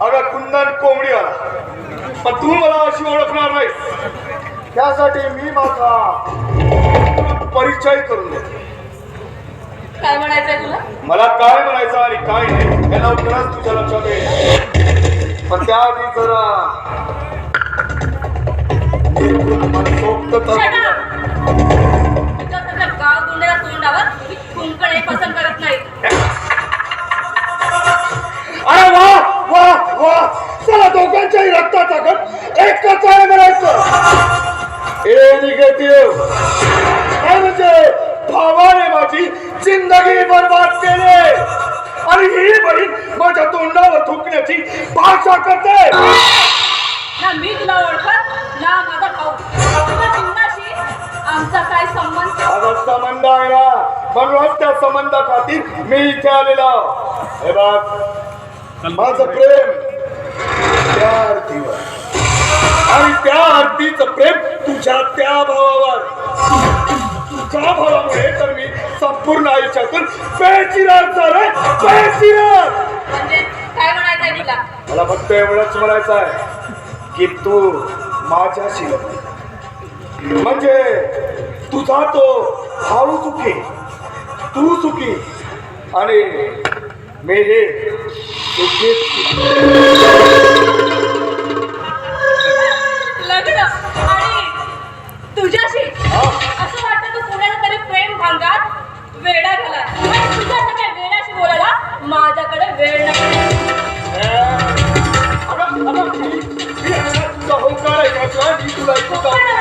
अगं कुंदन कोंबडीवाला. पण तू मला अशी ओळखणार नाहीस. त्यासाठी मी माझा परिचय करून देतो. काय म्हणायचंय तुला? मला काय म्हणायचं आणि काय नाही त्याला उत्तरच तुझ्या लक्षात येईल. पण त्याआधी जरा का गुन्ह्याला तोंडावर कुंकण हे पसंत करत नाही थुकण्याची भाषा करते. ना मी तुला ओळखत ना माझा भाऊ. तुझ्या जीवनाशी आमचा काय संबंध? माझा संबंध आहे ना म्हणूनच त्या संबंधा खातीर मी इथे आलेलो. हे बघ माझं प्रेम त्या आरतीवर. आणि त्या आरतीचं प्रेम तुझ्या त्या भावावर. तुझ्या भावामुळे तर मी संपूर्ण आयुष्यातून बेचिराग झालोय बेचिराग! मला फक्त एवढंच म्हणायचं आहे की तू माझ्याशी. म्हणजे तुझा तो भाऊ सुखी तू सुखी आणि मी हे लग्न आणि तुझ्याशी. असं वाटतं तू पुण्याला तरी प्रेम भांगात वेडा झाला अगं, अगं,